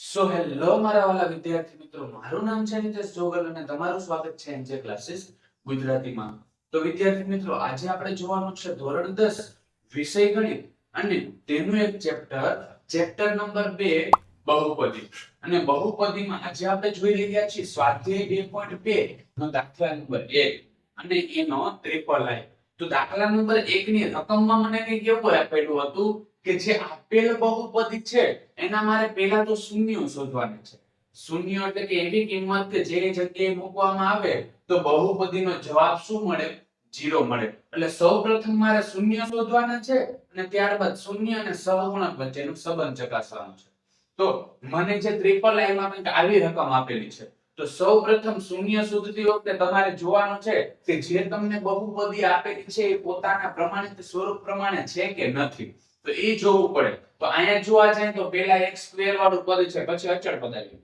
So hello મારા વાલા વિદ્યાર્થી મિત્રો. મારું નામ છે નિતેશ જોગલ અને તમારું સ્વાગત છે એનજે ક્લાસીસ ગુજરાતીમાં. તો વિદ્યાર્થી મિત્રો, આજે આપણે જોવાનું છે ધોરણ 10 વિષય ગણિત અને તેનું એક ચેપ્ટર ચેપ્ટર નંબર 2 બહુપદી. અને બહુપદીમાં આજે આપણે જોઈ રહ્યા છીએ સ્વાધ્યાય 2.2 નો દાખલા નંબર 1 અને એનો ત્રિપલ આઈ તો દાખલા નંબર 1 ની રકમમાં મને કંઈક એવું આપેલું હતું? કે જે આપેલ બહુપદી છે, એના મારે પહેલા તો શૂન્યો શોધવાના છે. શૂન્ય એટલે કે એવી કિંમત કે જે જગ્યાએ મૂકવામાં આવે, તો બહુપદીનો જવાબ શું મળે? જીરો મળે. એટલે સૌપ્રથમ મારે શૂન્ય શોધવાના છે અને ત્યારબાદ શૂન્ય અને સહગુણક વચ્ચેનો સંબંધ ચકાસવાનો છે. તો મને જે ટ્રિપલ આઈમાં કંઈક આવી રકમ આપેલી છે, તો સૌપ્રથમ શૂન્ય શોધતી વખતે તમારે જોવાનું છે કે જે તમને બહુપદી આપેલી છે એ પોતાના પ્રમાણિત સ્વરૂપ પ્રમાણે છે કે નથી. તો એ જોવું પડે. તો અહીંયા જોવા જાય તો પહેલા x સ્ક્વેર વાળું પદ છે, પછી અચળ પદ આવ્યું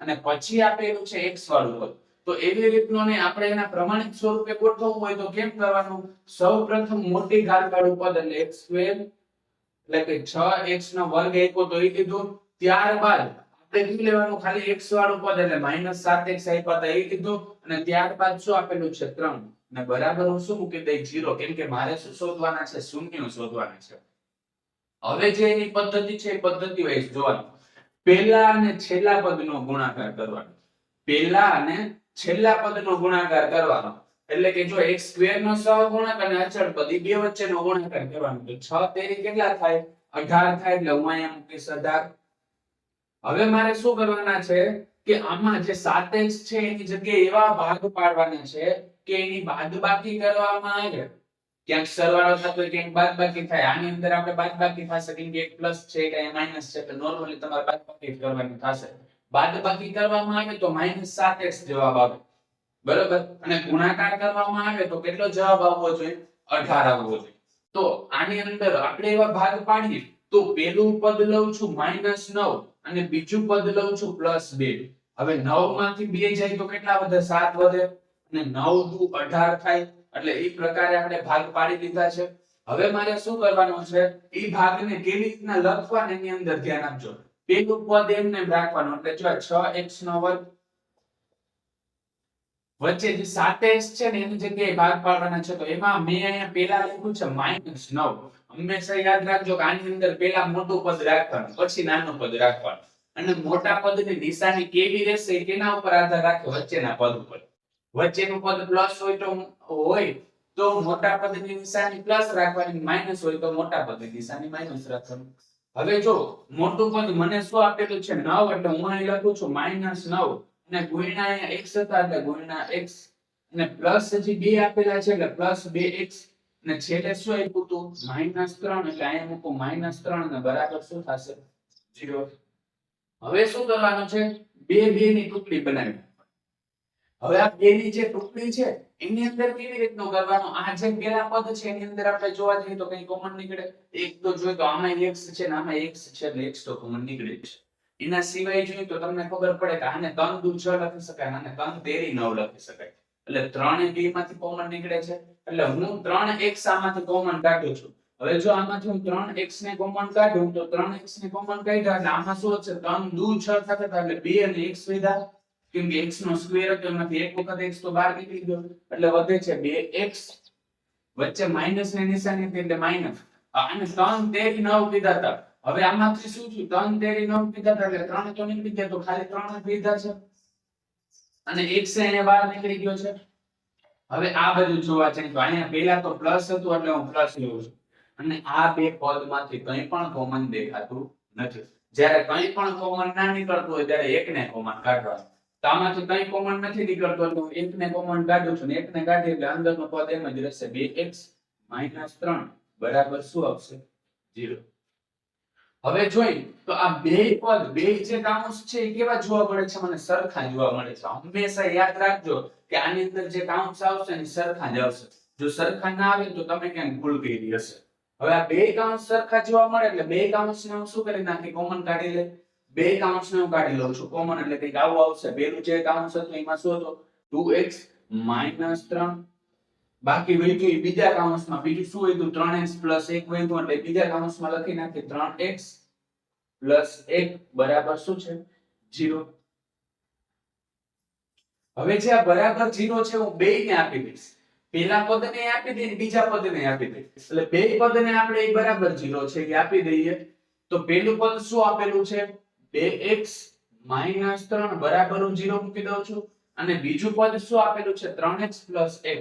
અને પછી આપેલું છે x વાળું પદ. તો એવી રીતનો ને આપણે એના પ્રમાણિત સ્વરૂપે ગોઠવવું હોય તો કેમ કરવાનું? સૌપ્રથમ મોટી ઘાત વાળું પદ એટલે x સ્ક્વેર એટલે કે 6x નો વર્ગ એકો તો એ લીધું ત્યારબાદ આપણે શું લેવાનું? ખાલી x વાળું પદ એટલે માઇનસ 7x આપ્યા હતા એ લીધું અને ત્યારબાદ શું આપેલું છે? 3 અને બરાબર હું શું મૂકી દઈ 0 કેમ કે મારે શું શોધવાના છે? શૂન્ય શોધવાના છે. હવે જે એની પદ્ધતિ છે પદ્ધતિ વાઇઝ જોવાનું. પહેલા અને છેલ્લા પદનો ગુણાકાર કરવાનો. પહેલા અને છેલ્લા પદનો ગુણાકાર કરવાનો. એટલે કે જો x સ્ક્વેર નો સહગુણક અને અચળ પદ બે વચ્ચેનો ગુણાકાર કરવાનો. તો 6 તેરી કેટલા થાય? 18 થાય, એટલે હું અહીંયા મૂકીશ 18 હવે મારે શું કરવાના છે? કે આમાં જે 7x છે, એની જગ્યાએ એવા ભાગ પાડવાના છે કે એની બાદબાકી કરવામાં આવે. ક્યાંક સરવાળો થતો હોય, ક્યાંક બાદબાકી થાય. આની અંદર આપણે બાદબાકી થશે, કેમ કે એક પ્લસ છે કે માઇનસ છે, તો નોર્મલી તમારે બાદબાકી કરવાની થશે. બાદબાકી કરવામાં આવે તો માઇનસ સાત જવાબ આવે. બરોબર? અને ગુણાકાર કરવામાં આવે તો કેટલો જવાબ આવવો જોઈએ? અઢાર આવવો જોઈએ. તો આની અંદર આપણે એવા ભાગ પાડીએ, તો પેલું પદ લઉં છું માઇનસ નવ અને બીજું પદ લઉં છું પ્લસ બે. હવે નવમાંથી બે જાય તો કેટલા વધે? સાત વધે. અને નવ દુ અઢાર થાય. એટલે એ પ્રકારે આપણે ભાગ પાડી દીધા છે. હવે મારે શું કરવાનું છે? એ ભાગને કેવી રીતના લખવાના એની અંદર ધ્યાન આપજો. પેલું પદ એમને રાખવાનું, એટલે જો 6x નો વર્ગ વચ્ચે જે 7s છે ને એની જગ્યાએ ભાગ પાડવાના છે, તો એમાં મેં અહીંયા પેલા લખ્યું છે -9 હંમેશા યાદ રાખજો કે આની અંદર પેલા મોટું પદ રાખવાનું, પછી નાનું પદ રાખવાનું. અને મોટા પદની નિશાની કેવી રહેશે કેના ઉપર આધાર રાખે વચ્ચેના પદ ઉપર. વચ્ચેનું પદ પ્લસ હોય તો હોય, તો મોટા પદની નિશાની પ્લસ રાખવાની માઇનસ હોય તો મોટા પદની નિશાની માઇનસ રાખવાની. હવે જો મોટું પદ મને શું આપેલું છે 9 એટલે હું અહીં લખું છું માઇનસ 9 અને ગુણ્યા x હતા, એટલે ગુણ્યા x, અને પ્લસ હજી બે આપેલા છે, એટલે પ્લસ 2x અને છેલ્લે શું આપ્યું હતું માઇનસ 3 એટલે અહીંયા મૂકો માઇનસ 3 ને બરાબર શું થશે? 0 હવે શું કરવાનું છે? બે બે ની ટુકડી બનાવી. હવે આ ની જે ટુકડી છે, એની અંદર કેવી રીતનું કરવાનું? આ જે પેલા પદ છે, એની અંદર આપણે જોવા જઈએ તો કઈ કોમન નીકળે? એક તો જોઈએ તો આમાં x છે ને આમાં x છે, એટલે x તો કોમન નીકળે છે. એના સિવાય જોઈએ તો તમને ખબર પડે કે આને તન દુ છ લખી શકાય આને તન તેરી નવ લખી શકાય. એટલે ત્રણ બે માંથી કોમન નીકળે છે. એટલે હું ત્રણ x આમાંથી કોમન કાઢું છું. હવે જો આમાંથી હું ત્રણ એક્સ ને કોમન કાઢું તો ત્રણ એક્સ ને કોમન કાઢ્યા, એટલે આમાં શું છે તન દુ છ થતા એટલે બે અને x વધ્યા કેમ કે x નો સ્ક્વેર હતો, એમાંથી એક વખત x તો બહાર નીકળી ગયો. એટલે વધે છે 2x વચ્ચે માઇનસની નિશાની એટલે માઇનસ અને 3 તેરી 9 કીધા હતા. હવે આમાંથી શું થયું? 3 તેરી 9 કીધા હતા એટલે 3 તો નીકળી ગયા, તો ખાલી 3 જ લીધા છે. અને x એને બહાર નીકળી ગયો છે. હવે આ બધું જોવા છે તો અહીંયા પહેલા તો પ્લસ હતું એટલે હું પ્લસ લઉં છું. અને આ બે પદમાંથી કંઈ પણ કોમન દેખાતું નથી. જ્યારે કંઈ પણ કોમન ના નીકળતું હોય ત્યારે એકને કોમન કાઢવાનું. તો આમાંથી કંઈ કોમન નથી નીકળતો, તો એકને કોમન કાઢું છું ને એકને કાઢી એટલે અંદરનો પદ એમ જ રહેશે. 2x 3 બરાબર શું આવશે? 0 હવે જોઈ, તો આ બે પદ, બે જે કાઉન્સ છે એ કેવા જોવા મળે છે? મને સરખા જોવા મળે છે. હંમેશા યાદ રાખજો કે આની અંદર જે કાઉન્સ આવશે ને સરખા જ આવશે. જો સરખા ના આવે તો તમે ક્યાંક ભૂલ કરી હશે. હવે આ બે કાઉન્સ સરખા જોવા મળે એટલે બે કાઉન્સ ને શું કરી નાખી? કોમન કાઢી લે. બે કાઉન્ટ્સ ને હું કાઢી લઉં છું. કોમન એટલે કંઈક આવું આવશે. પેલું જે કાઉન્સ હતું એમાં શું હતું? 2x 3 બાકી વધ્યું બીજા કાઉન્સમાં બીજું શું વધ્યું 3x 1 વધ્યું એટલે બીજા કાઉન્સમાં લખી નાખી 3x પ્લસ એક બરાબર શું છે? જીરો હવે જે આ બરાબર જીરો છે હું બે ને આપી દઈશ. પેલા પદને આપી દઈએ બીજા પદને આપી દઈએ એટલે બે પદને આપણે બરાબર જીરો છે કે આપી દઈએ. તો પેલું પદ શું આપેલું છે? બે એક્સ માઇનસ ત્રણ બરાબર હું મૂકી દઉં છું. અને બીજું પદ શું આપેલું છે? ત્રણ એક્સ પ્લસ એક.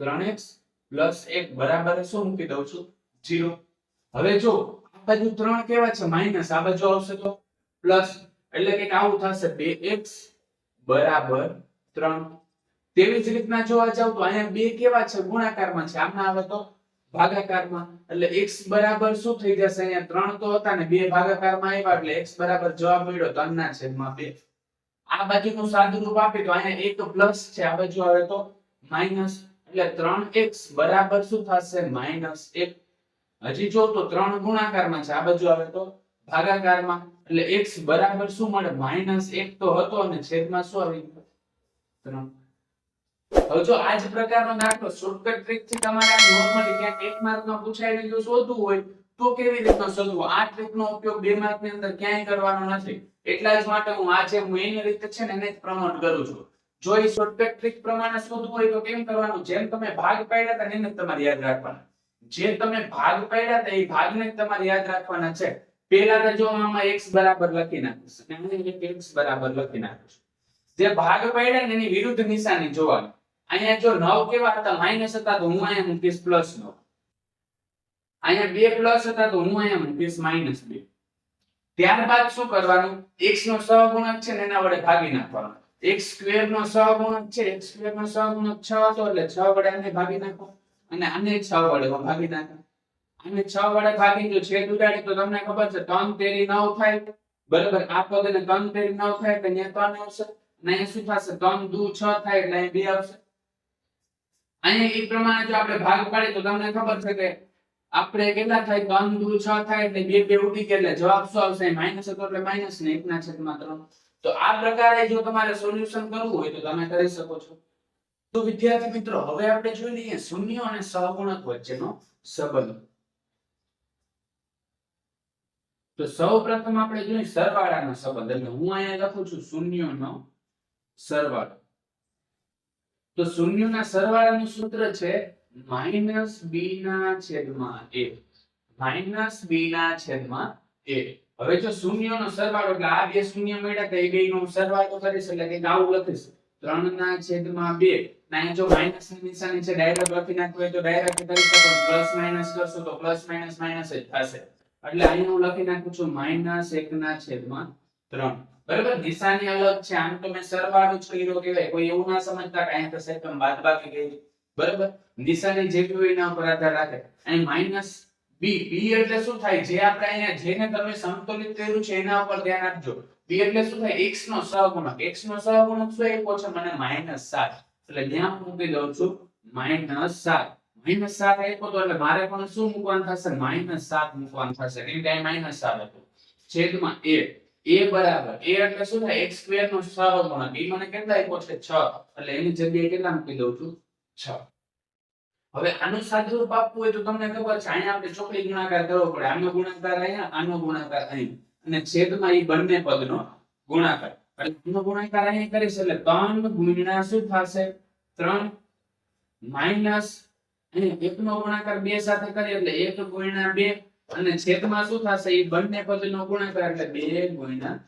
ત્રણ એક્સ પ્લસ એક બરાબર શું મૂકી દઉં છું? જીરો હવે જો આ બાજુ ત્રણ કેવા છે? માઇનસ આ બાજુ આવશે તો પ્લસ. એટલે કે આવું થશે. બે એક્સ બરાબર ત્રણ. તેવી જ રીતના જોવા જાવ તો અહીંયા બે કેવા છે? ગુણાકારમાં છે. આમના આવે તો ભાગાકારમાં. એટલે x બરાબર શું થઈ જશે? અહીંયા ત્રણ તો હતા ને, બે ભાગાકારમાં આવ્યા, એટલે x બરાબર જવાબ મળ્યો ત્રણ ના છેદમાં બે. આ બાજુનું સાદુરૂપ આપે તો અહીંયા એક પ્લસ છે. આ બાજુ આવે તો માઇનસ એટલે ત્રણ એક્સ બરાબર શું થશે? માઇનસ એક. હજી જો તો ત્રણ ગુણાકારમાં છે. આ બાજુ આવે તો ભાગાકારમાં. એટલે x બરાબર શું મળે? માઇનસ એક તો હતો અને છેદમાં શું આવી? ત્રણ. હવે જો આ પ્રકારનો દાખલો શોર્ટકટ ટ્રીકથી તમારે નોર્મલી ક્યાંક એક માર્ક નો પૂછાઈને જો શોધવું હોય, તો કેવી રીતના શોધવું? આ ટ્રીક નો ઉપયોગ બે માર્કની અંદર ક્યાંય કરવાનો નથી. એટલા જ માટે હું આ મેઇન રીત છે ને એને જ પ્રમોટ કરું છું. જો એ શોર્ટકટ ટ્રીક પ્રમાણે શોધવું હોય તો કેમ કરવાનું? જેમ તમે ભાગ પાડ્યા હતા એને તમારે યાદ રાખવાના. જે તમે ભાગ પાડ્યા હતા એ ભાગને તમારે યાદ રાખવાના છે. પહેલા તો જો આમાં x બરાબર લખી નાખીશ. અને x બરાબર લખી નાખીશ જે ભાગ પાડ્યા ને એની વિરુદ્ધ નિશાની જોવાની. અહીંયા જો નવ કેવા હતા? માઇનસ હતા તો હું અહીંયા મૂકીશ પ્લસ 9 અહીંયા બે પ્લસ હતા તો હું અહીંયા મૂકીશ માઇનસ બે. ત્યારબાદ શું કરવાનું? X નો સહગુણક છે ને એના વડે ભાગી નાખવાનો. X સ્ક્વેર નો સહગુણક છે, x સ્ક્વેર નો સહગુણક 6 હતો એટલે 6 વડે આને ભાગી નાખો. અને આને 6 વડે ભાગી નાખો. અને 6 વડે ભાગી જો છેદ ઉડાડી તો તમને ખબર છે 3 તેરી 9 થાય. બરાબર, આ પદને 3 તેરી 9 થાય, તો અહીંયા 3 આવશે. અને અહીંયા શું થશે? 3 દુ 6 થાય એટલે અહીં 2 આવશે. અહીંયા એ પ્રમાણે જો આપણે ભાગ પાડીએ તો તમને ખબર છે કે આપણે કેટલા થાય? ત્રણ દુ છ થાય એટલે બે બે ઉડી ગયા એટલે જવાબ શું આવશે? માઇનસ હતો એટલે માઇનસ ને એકના છેદમાં ત્રણ. તો આ પ્રકારે જો તમારે સોલ્યુશન કરવું હોય તો તમે કરી શકો છો. તો વિદ્યાર્થી મિત્રો, હવે આપણે જોઈ લઈએ શૂન્ય અને સહગુણક વચ્ચેનો સંબંધ. તો સૌ પ્રથમ આપણે જોઈએ સરવાળાનો સંબંધ. એટલે હું અહીંયા લખું છું શૂન્યનો સરવાળો. તો શૂન્યના સરવાળાનું સૂત્ર છે માઇનસ બી ના છેદમાં એ. માઇનસ બી ના છેદમાં એ. હવે જો શૂન્યનો સરવાળો, એટલે આ બે શૂન્ય મળ્યા તો એ બેયનો સરવાળો કરીશ, એટલે કે આવું લખીશ. ત્રણ ના છેદમાં બે. અહીંયા જો માઇનસની નિશાની છે, ડાયરેક્ટ લખી નાખવું હોય તો ડાયરેક્ટ કરી શકો પ્લસ માઇનસ કરશો તો પ્લસ માઇનસ માઇનસ જ થશે. એટલે અહીંયા હું લખી નાખું છું માઇનસ એક ના છેદમાં ત્રણ. બરાબર? નિશાની અલગ છે. આમ તો મેં સરવાળો જ કર્યો કહેવાય. કોઈ એવું ના સમજતા કે અહીંયા સાહેબ તમે બાદબાકી કરી. બરાબર? નિશાની જે કોઈ એના ઉપર આધાર રાખે. અહીં માઇનસ બી બી એટલે શું થાય? જે આપણે અહીંયા જેને તમે સમતુલિત કર્યું છે એના ઉપર ધ્યાન આપજો. બી એટલે શું થાય? x નો સહગુણક. x નો સહગુણક શું એકો છે? મને માઇનસ સાત. એટલે ત્યાં મૂકી દઉં છું. માઇનસ સાત. માઇનસ સાત આપ્યો તો એટલે મારે પણ શું મૂકવાનું થશે? માઇનસ સાત મૂકવાનું થશે. કેમ કે માઇનસ સાત હતું. છેદમાં a a બરાબર. a એટલે શું થાય? x સ્ક્વેર નો સહગુણક એ મને કેટલા આપ્યો છે? 6 એટલે એની જગ્યાએ કેટલા મૂકી દઉં છું? 6 હવે આનું સાદુરૂપ આપવું હોય તો તમને ખબર છે, અહીંયા આપણે ચોકડી ગુણાકાર કરવો પડે. આનો ગુણાકાર અહીંયા, આનો ગુણાકાર અહીં. અને છેદમાં એ બંને પદનો ગુણાકાર. એટલે આનો ગુણાકાર અહીંયા કરીશ એટલે 3 ગુણ્યા શું થશે? 3 માઇનસ અને એકનો ગુણાકાર બે સાથે કરીએ એટલે 1 ગુણ્યા 2 અને છેદમાં શું થશે? એ બંને પદનો ગુણાકાર એટલે 2 ગુણ્યા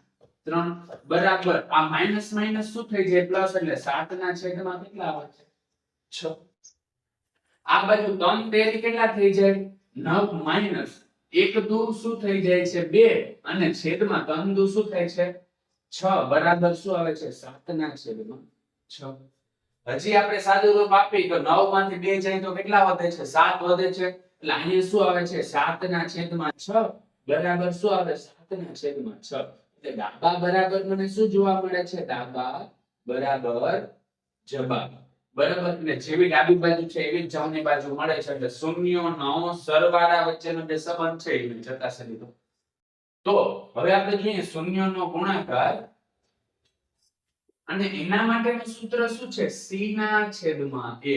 3 બરાબર. આ માઇનસ માઇનસ શું થઈ જાય? પ્લસ એટલે 7 ના છેદમાં કેટલા આવે? છે. 6 આ બાજુ 3 તેરી કેટલા થઈ જાય? 9 માઇનસ એક દુ શું થઈ જાય છે? 2 અને છેદમાં 3 દુ શું થાય છે? 6 બરાબર શું આવે છે? 7 ના છેદમાં 6 હજી આપણે સાદું રૂપ આપી તો 9 માંથી 2 જાય તો કેટલા વધે છે? 7 વધે છે. એટલે અહીંયા શું આવે છે? સાત ના છેદમાં છ બરાબર શું આવે? સાત ના છેદમાં છ. એટલે ડાબા બરાબર મને શું જોવા મળે છે? ડાબા બરાબર જવાબ. બરાબર? એટલે જેવી ડાબી બાજુ છે, એવી જ જમણી બાજુ મળે છે. એટલે શૂન્યનો સરવાળા વચ્ચેનો જે સંબંધ છે એ ચકાસી લીધો. તો હવે આપણે જોઈએ શૂન્યનો ગુણાકાર. અને એના માટેનું સૂત્ર શું છે? C ના છેદમાં a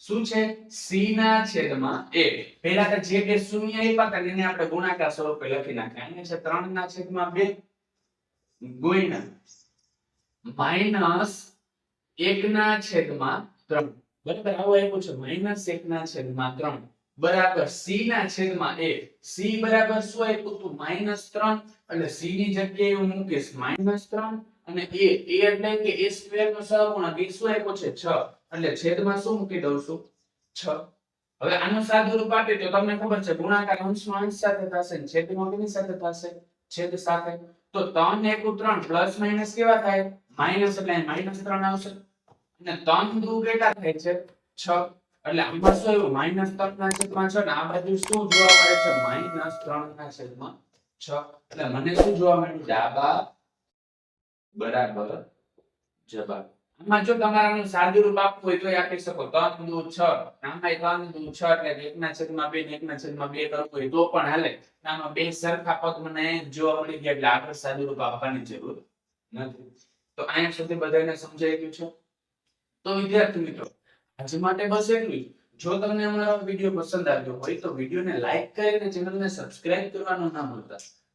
શું છે? c ના છેદમાં a પહેલા તો જે બે શૂન્ય આપ્યા હતા એને આપણે ગુણાકાર સ્વરૂપે લખી નાખ્યા. અહીંયા છે 3 ના છેદમાં 2 ગુણ્યા માઇનસ 1 ના છેદમાં 3 બરાબર? આવો આપ્યું છે. માઇનસ 1 ના છેદમાં 3 બરાબર? c ના છેદમાં a c બરાબર શું આપ્યું હતું? માઇનસ 3 એટલે c ની જગ્યાએ હું મૂકીશ. માઇનસ 3 અને a a એટલે કે a સ્ક્વેર નો સહગુણક એ શું આપ્યો છે? 6 એટલે છેદમાં શું મૂકી દઉં છું? છ. હવે આનું સાદું રૂપ આપે તો તમને ખબર છે, ગુણાકાર અંશનો અંશ સાથે થશે છેદમાં કેની સાથે થશે, છેદ સાથે. તો 3 એકુ 3 પ્લસ માઇનસ કેવા થાય? માઇનસ એટલે માઇનસ 3 આવશે. અને 3 દુ કેટલા થાય છે 6 એટલે આમાં શું આવ્યું? માઇનસ 3 ના છેદમાં 6 ને આ બાજુ શું જોવા મળે છે? માઇનસ 3 ના છેદમાં 6 એટલે મને શું જોવા મળ્યું? ડાબા બરાબર જવાબ. આમાં જો તમારે આનું સાદું રૂપ આપવું હોય તો આપી શકો. ત્રણ દુ છ. આમાં ત્રણ દુ છ એટલે એકના છેદમાં બે ને એકના છેદમાં બે કરવું હોય તો પણ હાલે. આમાં બે સરખા પદ મને જોવા મળી ગયા એટલે આગળ સાદું રૂપ આપવાની જરૂર નથી. તો અહીંયા સુધી બધાને સમજાઈ ગયું છે? તો વિદ્યાર્થી મિત્રો, આજ માટે બસ એટલું જ. જો તમને અમારો વીડિયો પસંદ આવ્યો હોય તો વિડીયોને લાઈક કરીને ચેનલને સબસ્ક્રાઇબ કરવાનું ના ભૂલતા.